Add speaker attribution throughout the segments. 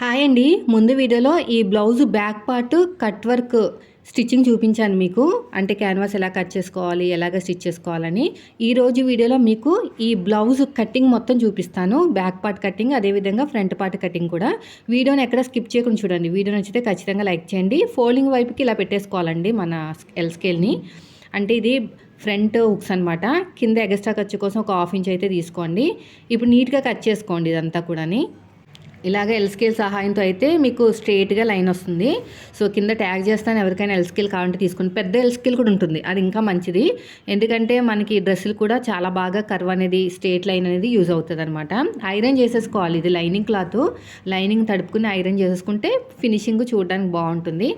Speaker 1: Hi అండి. ముందు వీడియోలో ఈ blouse back part cut work stitching చూపించాను మీకు. అంటే క్యాన్వాస్ ఎలా కట్ చేసుకోవాలి ఎలాగ స్టిచ్ చేసుకోవాలని. ఈ రోజు వీడియోలో మీకు ఈ బ్లౌజ్ కటింగ్ మొత్తం చూపిస్తాను. బ్యాక్ పార్ట్ కటింగ్ అదేవిధంగా ఫ్రంట్ పార్ట్ కటింగ్ కూడా. వీడియోని ఎక్కడ స్కిప్ చేయకుండా చూడండి. వీడియో నచ్చితే ఖచ్చితంగా లైక్ చేయండి. ఫోల్డింగ్ వైపుకి ఇలా పెట్టేసుకోవాలండి మన ఎల్ స్కేల్ని అంటే ఇది ఫ్రంట్ హుక్స్ అనమాట కింద ఎగస్ట్రా ఖర్చు కోసం ఒక హాఫ్ ఇంచ్ అయితే తీసుకోండి. ఇప్పుడు నీట్గా కట్ చేసుకోండి ఇదంతా కూడాని. ఇలాగ ఎల్ స్కేల్ సహాయంతో అయితే మీకు స్ట్రేట్గా లైన్ వస్తుంది. సో కింద ట్యాగ్ చేస్తాను ఎవరికైనా ఎల్ స్కేల్ కావాలంటే తీసుకుని పెద్ద ఎల్ స్కేల్ కూడా ఉంటుంది. అది ఇంకా మంచిది. ఎందుకంటే మనకి డ్రెస్సులు కూడా చాలా బాగా కర్వ్ అనేది స్ట్రేట్ లైన్ అనేది యూజ్ అవుతుంది అనమాట ఐరన్ చేసేసుకోవాలి. ఇది లైనింగ్ క్లాత్ లైనింగ్ తడుపుకుని ఐరన్ చేసేసుకుంటే ఫినిషింగ్ చూడడానికి బాగుంటుంది.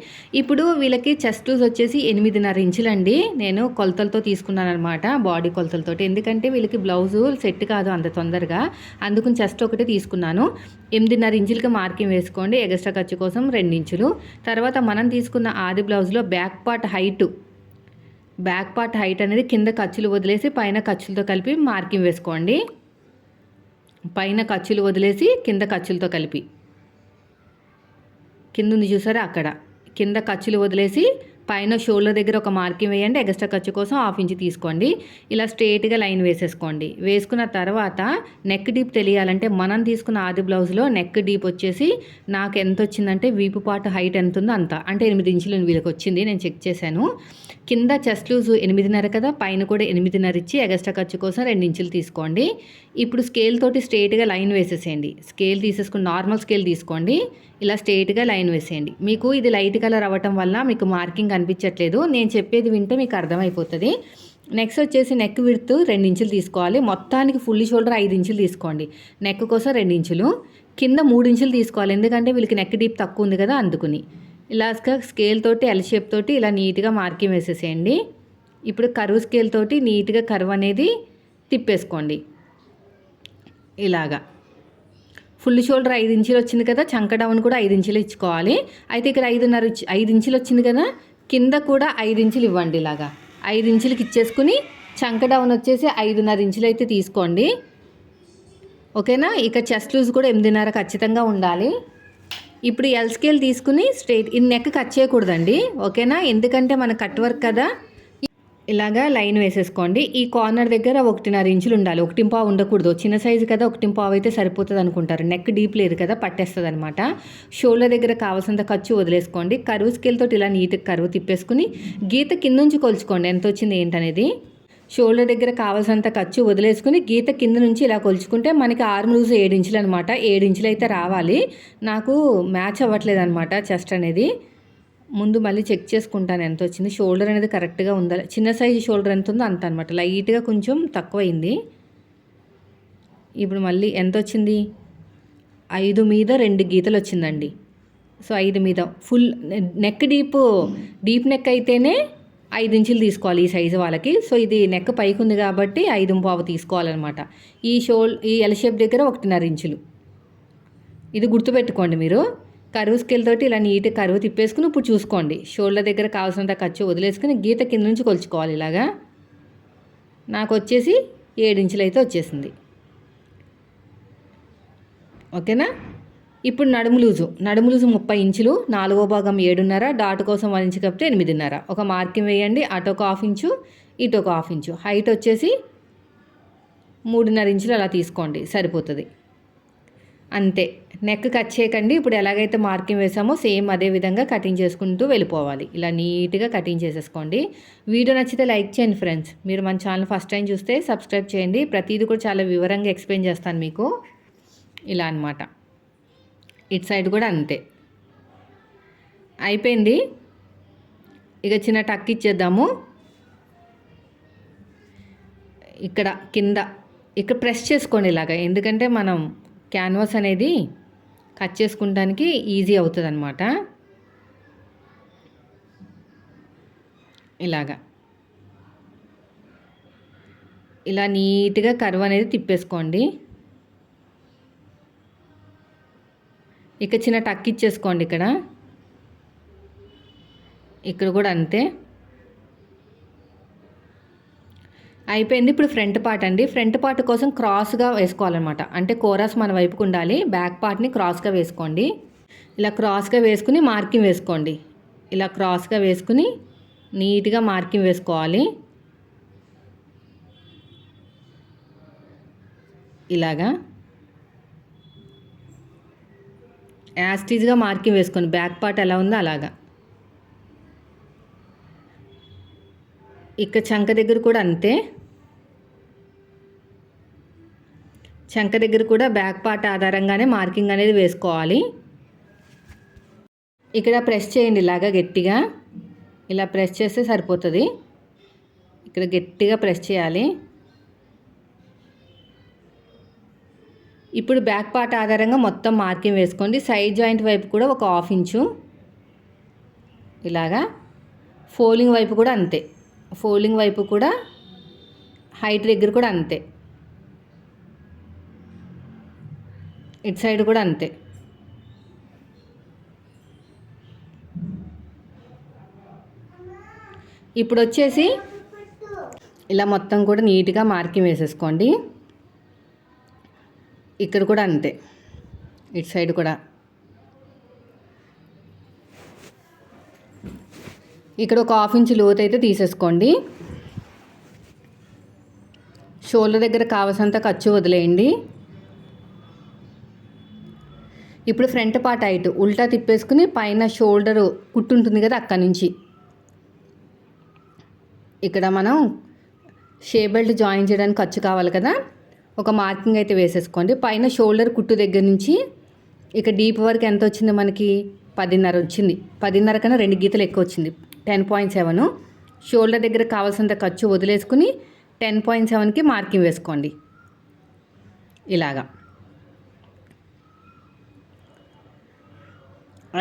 Speaker 1: ఇప్పుడు వీళ్ళకి చెస్ట్ లూజ్ వచ్చేసి ఎనిమిదిన్నర ఇంచులండి. నేను కొలతలతో తీసుకున్నాను అనమాట బాడీ కొలతలతో ఎందుకంటే వీళ్ళకి బ్లౌజు సెట్ కాదు అంత తొందరగా. అందుకని చెస్ట్ ఒకటే తీసుకున్నాను. ఎనిమిదిన్నర ఇంచులకి మార్కింగ్ వేసుకోండి ఎగస్ట్రా ఖర్చు కోసం రెండు ఇంచులు. తర్వాత మనం తీసుకున్న ఆది బ్లౌజ్లో back part height. Back part height అనేది కింద ఖర్చులు వదిలేసి పైన ఖర్చులతో కలిపి మార్కింగ్ వేసుకోండి. పైన ఖర్చులు వదిలేసి కింద ఖర్చులతో కలిపి. కింద ఉంది చూసారా అక్కడ. కింద ఖర్చులు వదిలేసి పైన షోల్డర్ దగ్గర ఒక మార్కింగ్ వేయండి ఎక్స్ట్రా ఖర్చు కోసం హాఫ్ ఇంచ్ తీసుకోండి. ఇలా స్ట్రేట్గా లైన్ వేసేసుకోండి. వేసుకున్న తర్వాత నెక్ డీప్ తెలియాలంటే మనం తీసుకున్న ఆది బ్లౌజ్లో నెక్ డీప్ వచ్చేసి నాకు ఎంత వచ్చిందంటే వీపు పాటు హైట్ ఎంత ఉందో అంత. అంటే ఎనిమిది ఇంచులు వీళ్ళకి వచ్చింది నేను చెక్ చేశాను. కింద చెస్ట్ లూజ్ ఎనిమిదిన్నర కదా పైన కూడా ఎనిమిదిన్నర ఇచ్చి ఎగస్ట్రా ఖర్చు కోసం రెండు ఇంచులు తీసుకోండి. ఇప్పుడు స్కేల్ తోటి స్ట్రేట్గా లైన్ వేసేసేయండి. స్కేల్ తీసేసుకుని నార్మల్ స్కేల్ తీసుకోండి. ఇలా స్ట్రేట్గా లైన్ వేసేయండి. మీకు ఇది లైట్ కలర్ అవ్వటం వల్ల మీకు మార్కింగ్ అనిపించట్లేదు నేను చెప్పేది వింటే మీకు అర్థమైపోతుంది. నెక్స్ట్ వచ్చేసి నెక్ విడుతు రెండించులు తీసుకోవాలి. మొత్తానికి ఫుల్ షోల్డర్ ఐదు ఇంచులు తీసుకోండి. నెక్ కోసం రెండు ఇంచులు కింద మూడు ఇంచులు తీసుకోవాలి. ఎందుకంటే వీళ్ళకి నెక్ డీప్ తక్కువ ఉంది కదా అందుకుని. ఇలాగా స్కేల్ తోటి ఎల్ షేప్ తోటి ఇలా నీట్గా మార్కింగ్ వేసేసేయండి. ఇప్పుడు కరువు స్కేల్ తోటి నీట్గా కరువు అనేది తిప్పేసుకోండి. ఇలాగా. ఫుల్ షోల్డర్ ఐదు ఇంచులు వచ్చింది కదా చంక డౌన్ కూడా ఐదు ఇంచులు ఇచ్చుకోవాలి. అయితే ఇక్కడ ఐదున్నర ఐదు ఇంచులు వచ్చింది కదా కింద కూడా ఐదు ఇంచులు ఇవ్వండి ఇలాగా. ఐదు ఇంచులకి ఇచ్చేసుకుని చంక డౌన్ వచ్చేసి ఐదున్నర ఇంచులు అయితే తీసుకోండి. ఓకేనా? ఇక చెస్ట్ లూజ్ కూడా ఎనిమిదిన్నర ఖచ్చితంగా ఉండాలి. ఇప్పుడు ఎల్ స్కేల్ తీసుకుని స్ట్రైట్ ఈ నెక్ కట్ చేయకూడదండి. ఓకేనా? ఎందుకంటే మన కట్ వర్క్ కదా. ఇలాగా లైన్ వేసేసుకోండి. ఈ కార్నర్ దగ్గర ఒకటిన్నర ఇంచులు ఉండాలి. ఒకటి పావు ఉండకూడదు. చిన్న సైజు కదా ఒకటి పావు అయితే సరిపోతుంది అనుకుంటారు. నెక్ డీప్ లేదు కదా పట్టేస్తుంది అనమాట షోల్డర్ దగ్గర కావాల్సినంత ఖర్చు వదిలేసుకోండి. కరువు స్కేల్తో ఇలా నీట్గా కరువు తిప్పేసుకుని గీత కింద నుంచి కొలుచుకోండి. ఎంత వచ్చింది ఏంటనేది? షోల్డర్ దగ్గర కావాల్సినంత ఖర్చు వదిలేసుకుని గీత కింద నుంచి ఇలా కొలుచుకుంటే మనకి ఆర్మ్ లూజ్ ఏడు ఇంచులు అనమాట ఏడు ఇంచులు అయితే రావాలి. నాకు మ్యాచ్ అవ్వట్లేదు అనమాట చెస్ట్ అనేది. ముందు మళ్ళీ చెక్ చేసుకుంటాను ఎంత వచ్చింది షోల్డర్ అనేది కరెక్ట్గా ఉందా? చిన్న సైజు షోల్డర్ ఎంత ఉందో అంత అనమాట లైట్గా కొంచెం తక్కువైంది. ఇప్పుడు మళ్ళీ ఎంత వచ్చింది ఐదు మీద రెండు గీతలు వచ్చిందండి సో ఐదు మీద. Full neck deep deep neck అయితేనే ఐదు ఇంచులు తీసుకోవాలి ఈ సైజు వాళ్ళకి. సో ఇది నెక్ పైకి ఉంది కాబట్టి ఐదు పావు తీసుకోవాలన్నమాట. ఈ షోల్ ఈ ఎల్ షేప్ దగ్గర ఒకటిన్నర ఇంచులు. ఇది గుర్తుపెట్టుకోండి మీరు. కరువు స్కేల్ తోటి ఇలా నీట్గా కరువు తిప్పేసుకుని ఇప్పుడు చూసుకోండి. షోల్డర్ దగ్గర కావాల్సినంత ఖర్చు వదిలేసుకుని గీత కింద నుంచి కొలుచుకోవాలి ఇలాగా. నాకు వచ్చేసి ఏడించులు అయితే వచ్చేసింది. ఓకేనా? ఇప్పుడు నడుము లూజు. నడుము లూజు ముప్పై ఇంచులు నాలుగో భాగం ఏడున్నర డాట్ కోసం వన్ ఇంచు కప్పితే ఎనిమిదిన్నర. ఒక మార్కింగ్ వేయండి అటు ఒక హాఫ్ ఇంచు ఇటు ఒక హాఫ్ ఇంచు. హైట్ వచ్చేసి మూడున్నర ఇంచులు అలా తీసుకోండి సరిపోతుంది. అంతే. నెక్ కట్ చేయకండి. ఇప్పుడు ఎలాగైతే మార్కింగ్ వేసామో సేమ్ అదే విధంగా కటింగ్ చేసుకుంటూ వెళ్ళిపోవాలి. ఇలా నీట్గా కటింగ్ చేసేసుకోండి. వీడియో నచ్చితే లైక్ చేయండి ఫ్రెండ్స్. మీరు మన ఛానల్ ఫస్ట్ టైం చూస్తే సబ్స్క్రైబ్ చేయండి. ప్రతిదీ కూడా చాలా వివరంగా ఎక్స్ప్లెయిన్ చేస్తాను మీకు. ఇలా అనమాట ఇటు సైడ్ కూడా అంతే. అయిపోయింది. ఇక చిన్న టక్ ఇచ్చేద్దాము. ఇక్కడ కింద. ఇక్కడ ప్రెస్ చేసుకోండి ఇలాగ. ఎందుకంటే మనం క్యాన్వాస్ అనేది కట్ చేసుకుంటానికి ఈజీ అవుతుంది అనమాట ఇలాగా. ఇలా నీట్గా కర్వ్ అనేది తిప్పేసుకోండి. ఇక చిన్న టక్ ఇచ్చేసుకోండి ఇక్కడ. ఇక్కడ కూడా అంతే. అయిపోయింది. ఇప్పుడు ఫ్రంట్ పార్ట్ అండి. ఫ్రంట్ పార్ట్ కోసం క్రాస్గా వేసుకోవాలన్నమాట. అంటే కోరస్ మన వైపుకు ఉండాలి. బ్యాక్ పార్ట్ని క్రాస్గా వేసుకోండి. ఇలా క్రాస్గా వేసుకుని మార్కింగ్ వేసుకోండి. ఇలా క్రాస్గా వేసుకుని నీట్గా మార్కింగ్ వేసుకోవాలి. ఇలాగా. యాస్టీజ్గా మార్కింగ్ వేసుకోండి. బ్యాక్ పార్ట్ ఎలా ఉందో అలాగా. ఇక చంక దగ్గర కూడా అంతే. శంక దగ్గర కూడా బ్యాక్ పార్ట్ ఆధారంగానే మార్కింగ్ అనేది వేసుకోవాలి. ఇక్కడ ప్రెస్ చేయండి ఇలాగా గట్టిగా. ఇలా ప్రెస్ చేస్తే సరిపోతుంది. ఇక్కడ గట్టిగా ప్రెస్ చేయాలి. ఇప్పుడు బ్యాక్ పార్ట్ ఆధారంగా మొత్తం మార్కింగ్ వేసుకోండి. సైడ్ జాయింట్ వైపు కూడా ఒక హాఫ్ ఇంచు ఇలాగా. ఫోలింగ్ వైపు కూడా అంతే. ఫోలింగ్ వైపు కూడా హైట్ దగ్గర కూడా అంతే. ఇటు సైడ్ కూడా అంతే. ఇప్పుడు వచ్చేసి ఇలా మొత్తం కూడా నీట్గా మార్కింగ్ వేసేసుకోండి. ఇక్కడ కూడా అంతే. ఇటు సైడ్ కూడా. ఇక్కడ ఒక హాఫ్ ఇంచ్ లోతు అయితే తీసేసుకోండి. షోల్డర్ దగ్గర కావాల్సినంత ఖర్చు వదిలేయండి. ఇప్పుడు ఫ్రంట్ పార్ట్ హైట్ ఉల్టా తిప్పేసుకుని పైన షోల్డర్ కుట్టు ఉంటుంది కదా అక్కడి నుంచి. ఇక్కడ మనం షే బెల్ట్ జాయిన్ చేయడానికి ఖర్చు కావాలి కదా. ఒక మార్కింగ్ అయితే వేసేసుకోండి. పైన షోల్డర్ కుట్టు దగ్గర నుంచి ఇక డీప్ వరకు ఎంత వచ్చింది మనకి? పదిన్నర వచ్చింది. పదిన్నర కన్నా రెండు గీతలు ఎక్కువ వచ్చింది. Ten point seven. షోల్డర్ దగ్గర కావాల్సినంత ఖర్చు వదిలేసుకుని టెన్ పాయింట్ సెవెన్కి మార్కింగ్ వేసుకోండి. ఇలాగా.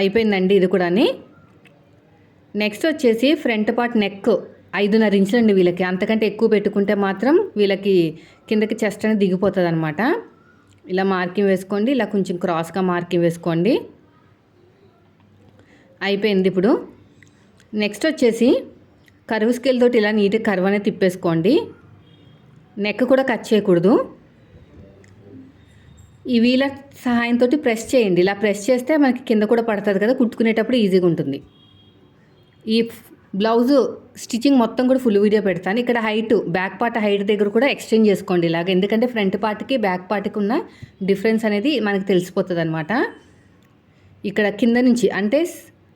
Speaker 1: అయిపోయిందండి ఇది కూడా నెక్స్ట్ వచ్చేసి ఫ్రంట్ పార్ట్ నెక్ ఐదున్నర ఇంచులండి వీళ్ళకి. అంతకంటే ఎక్కువ పెట్టుకుంటే మాత్రం వీళ్ళకి కిందకి చెస్ట్ అనేది దిగిపోతుంది అనమాట ఇలా మార్కింగ్ వేసుకోండి ఇలా కొంచెం క్రాస్గా మార్కింగ్ వేసుకోండి. అయిపోయింది ఇప్పుడు. నెక్స్ట్ వచ్చేసి కరువు స్కేల్ తోటి ఇలా నీట్గా కరువు అనేది తిప్పేసుకోండి. నెక్ కూడా కట్ చేయకూడదు. ఈ వీల సహాయంతో ప్రెస్ చేయండి. ఇలా ప్రెస్ చేస్తే మనకి కింద కూడా పడుతుంది కదా కుట్టుకునేటప్పుడు ఈజీగా ఉంటుంది. ఈ బ్లౌజ్ స్టిచ్చింగ్ మొత్తం కూడా ఫుల్ వీడియో పెడతాను. ఇక్కడ హైట్ బ్యాక్ పార్ట్ హైట్ దగ్గర కూడా ఎక్స్చేంజ్ చేసుకోండి ఇలాగ. ఎందుకంటే ఫ్రంట్ పార్ట్కి బ్యాక్ పార్ట్కి ఉన్న డిఫరెన్స్ అనేది మనకి తెలిసిపోతుంది అనమాట ఇక్కడ కింద నుంచి అంటే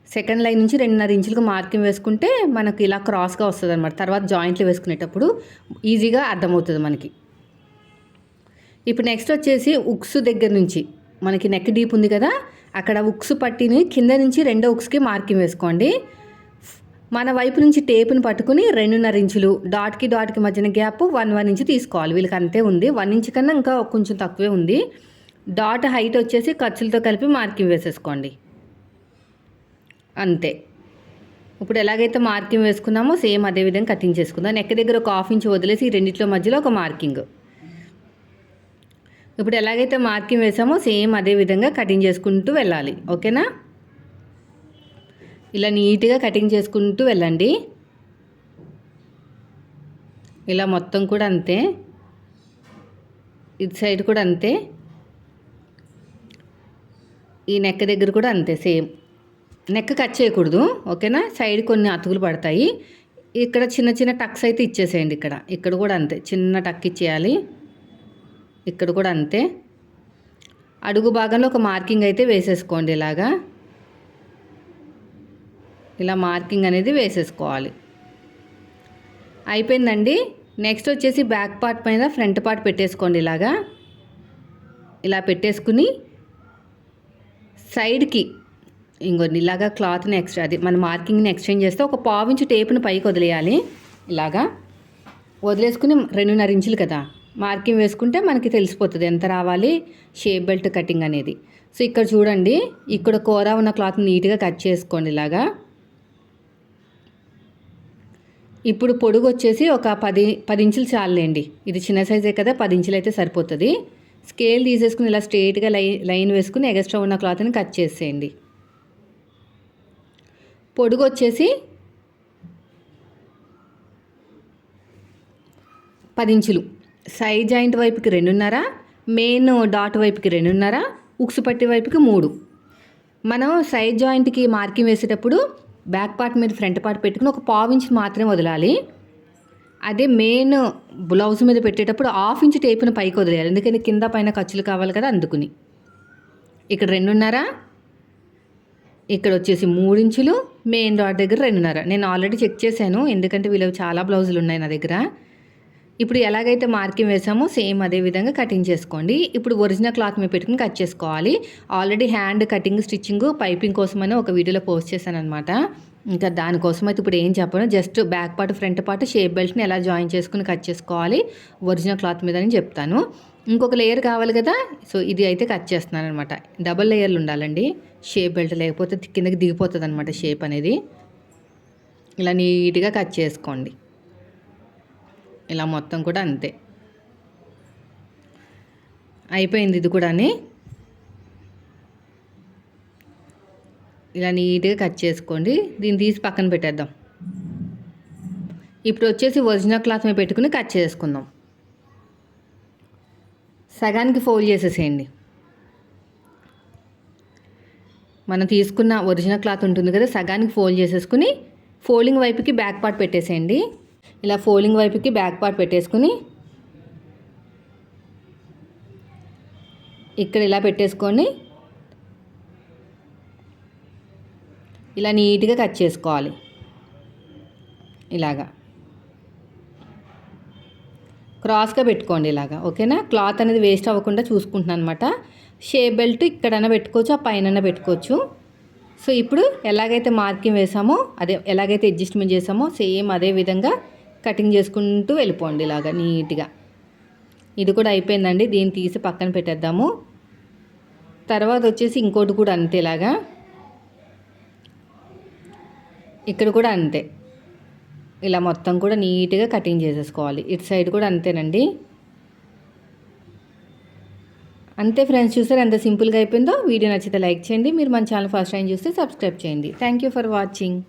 Speaker 1: సెకండ్ లైన్ నుంచి రెండున్నర ఇంచులకు మార్కింగ్ వేసుకుంటే మనకి ఇలా క్రాస్గా వస్తుంది అనమాట తర్వాత జాయింట్లు వేసుకునేటప్పుడు ఈజీగా అర్థమవుతుంది మనకి. ఇప్పుడు నెక్స్ట్ వచ్చేసి ఉక్స్ దగ్గర నుంచి. మనకి నెక్ డీప్ ఉంది కదా అక్కడ ఉక్స్ పట్టిని కింద నుంచి రెండో ఉక్స్కి మార్కింగ్ వేసుకోండి. మన వైపు నుంచి టేపుని పట్టుకుని రెండున్నర ఇంచులు డాట్కి డాట్కి మధ్యన గ్యాప్ వన్ వన్ ఇంచు తీసుకోవాలి. వీళ్ళకి అంతే ఉంది. వన్ ఇంచ్ కన్నా ఇంకా కొంచెం తక్కువే ఉంది. డాట్ హైట్ వచ్చేసి ఖర్చులతో కలిపి మార్కింగ్ వేసేసుకోండి. అంతే. ఇప్పుడు ఎలాగైతే మార్కింగ్ వేసుకున్నామో సేమ్ అదే విధంగా కటింగ్ చేసుకుందాం. నెక్ దగ్గర ఒక హాఫ్ ఇంచ్ వదిలేసి రెండిట్లో మధ్యలో ఒక మార్కింగ్ ఇప్పుడు ఎలాగైతే మార్కింగ్ వేసామో సేమ్ అదే విధంగా కటింగ్ చేసుకుంటూ వెళ్ళాలి. ఓకేనా? ఇలా నీట్గా కటింగ్ చేసుకుంటూ వెళ్ళండి. ఇలా మొత్తం కూడా అంతే. ఇటు సైడ్ కూడా అంతే. ఈ నెక్ దగ్గర కూడా అంతే సేమ్. నెక్ కట్ చేయకూడదు. ఓకేనా? సైడ్ కొన్ని అతుకులు పడతాయి. ఇక్కడ చిన్న చిన్న టక్స్ అయితే ఇచ్చేసేయండి ఇక్కడ. ఇక్కడ కూడా అంతే. చిన్న టక్ ఇచ్చేయాలి. ఇక్కడ కూడా అంతే. అడుగు భాగంలో ఒక మార్కింగ్ అయితే వేసేసుకోండి ఇలాగా. ఇలా మార్కింగ్ అనేది వేసేసుకోవాలి. అయిపోయిందండి. నెక్స్ట్ వచ్చేసి బ్యాక్ పార్ట్ పైన ఫ్రంట్ పార్ట్ పెట్టేసుకోండి ఇలాగా. ఇలా పెట్టేసుకుని సైడ్కి ఇంకొన్ని ఇలాగా క్లాత్ని ఎక్స్ట్రా అది మన మార్కింగ్ని ఎక్స్చేంజ్ చేస్తే ఒక పావించి టేపుని పైకి వదిలేయాలి. ఇలాగా. వదిలేసుకుని రెండున్నర ఇంచులు కదా. మార్కింగ్ వేసుకుంటే మనకి తెలిసిపోతుంది ఎంత రావాలి షేప్ బెల్ట్ కటింగ్ అనేది. సో ఇక్కడ చూడండి ఇక్కడ కూర ఉన్న క్లాత్ నీట్గా కట్ చేసుకోండి ఇలాగా. ఇప్పుడు పొడుగు వచ్చేసి ఒక పది పది ఇంచులు చాలండి ఇది చిన్న సైజే కదా పది ఇంచులు అయితే సరిపోతుంది. స్కేల్ తీసేసుకుని ఇలా స్ట్రేట్గా లై లైన్ వేసుకుని ఎగస్ట్రా ఉన్న క్లాత్ని కట్ చేసేయండి. పొడుగు వచ్చేసి పది ఇంచులు. సైడ్ జాయింట్ వైపుకి రెండున్నర మెయిన్ డాట్ వైపుకి రెండున్నర ఉక్సు పట్టి వైపుకి మూడు. మనం సైడ్ జాయింట్కి మార్కింగ్ వేసేటప్పుడు బ్యాక్ పార్ట్ మీద ఫ్రంట్ పార్ట్ పెట్టుకుని ఒక పావు ఇంచ్ మాత్రమే వదలాలి. అదే మెయిన్ బ్లౌజ్ మీద పెట్టేటప్పుడు హాఫ్ ఇంచ్ టేపును పైకి వదిలేయాలి. ఎందుకంటే కింద పైన ఖర్చులు కావాలి కదా అందుకుని. ఇక్కడ రెండున్నర ఇక్కడ వచ్చేసి మూడించులు మెయిన్ డాట్ దగ్గర రెండున్నర. నేను ఆల్రెడీ చెక్ చేశాను ఎందుకంటే వీళ్ళవి చాలా బ్లౌజులు ఉన్నాయి నా దగ్గర. ఇప్పుడు ఎలాగైతే మార్కింగ్ వేసామో సేమ్ అదే విధంగా కటింగ్ చేసుకోండి. ఇప్పుడు ఒరిజినల్ క్లాత్ మీద పెట్టుకుని కట్ చేసుకోవాలి. Already hand cutting stitching piping కోసమని ఒక వీడియోలో పోస్ట్ చేశాను అనమాట ఇంకా దానికోసం అయితే ఇప్పుడు ఏం చెప్పను. Just back part front part shape బెల్ట్ని ఎలా జాయిన్ చేసుకుని కట్ చేసుకోవాలి. ఒరిజినల్ క్లాత్ మీద అని చెప్తాను. ఇంకొక లేయర్ కావాలి కదా సో ఇది అయితే కట్ చేస్తున్నాను అనమాట డబల్ లేయర్లు ఉండాలండి. షేప్ బెల్ట్ లేకపోతే కిందకి దిగిపోతుంది అనమాట షేప్ అనేది. ఇలా నీట్గా కట్ చేసుకోండి. ఇలా మొత్తం కూడా అంతే. అయిపోయింది ఇది కూడా ఇలా నీట్గా కట్ చేసుకోండి. దీన్ని తీసి పక్కన పెట్టేద్దాం. ఇప్పుడు వచ్చేసి ఒరిజినల్ క్లాత్ మీద పెట్టుకుని కట్ చేసుకుందాం. సగానికి ఫోల్డ్ చేసేసేయండి. మనం తీసుకున్న ఒరిజినల్ క్లాత్ ఉంటుంది కదా సగానికి ఫోల్డ్ చేసేసుకుని ఫోల్డింగ్ వైపుకి బ్యాక్ పార్ట్ పెట్టేసేయండి. ఇలా ఫోల్డింగ్ వైపుకి బ్యాక్ పార్ట్ పెట్టేసుకుని ఇక్కడ ఇలా పెట్టేసుకొని ఇలా నీట్గా కట్ చేసుకోవాలి. ఇలాగా. క్రాస్గా పెట్టుకోండి ఇలాగా ఓకేనా? క్లాత్ అనేది వేస్ట్ అవ్వకుండా చూసుకుంటున్నాను అనమాట షేప్ బెల్ట్ ఇక్కడైనా పెట్టుకోవచ్చు ఆ పైన పెట్టుకోవచ్చు. సో ఇప్పుడు ఎలాగైతే మార్కింగ్ వేసామో అదే ఎలాగైతే అడ్జస్ట్మెంట్ చేసామో సేమ్ అదే విధంగా కటింగ్ చేసుకుంటూ వెళ్ళిపోండి ఇలాగా నీట్గా. ఇది కూడా అయిపోయిందండి. దీన్ని తీసి పక్కన పెట్టేద్దాము. తర్వాత వచ్చేసి ఇంకోటి కూడా అంతేలాగా ఇక్కడ కూడా అంతే. ఇలా మొత్తం కూడా నీట్గా కటింగ్ చేసేసుకోవాలి. ఇటు సైడ్ కూడా అంతేనండి. అంతే ఫ్రెండ్స్ చూసారు ఎంత సింపుల్గా అయిపోయిందో? వీడియో నచ్చితే లైక్ చేయండి. మీరు మన ఛానల్ ఫస్ట్ టైం చూస్తే సబ్స్క్రైబ్ చేయండి. Thank you for watching.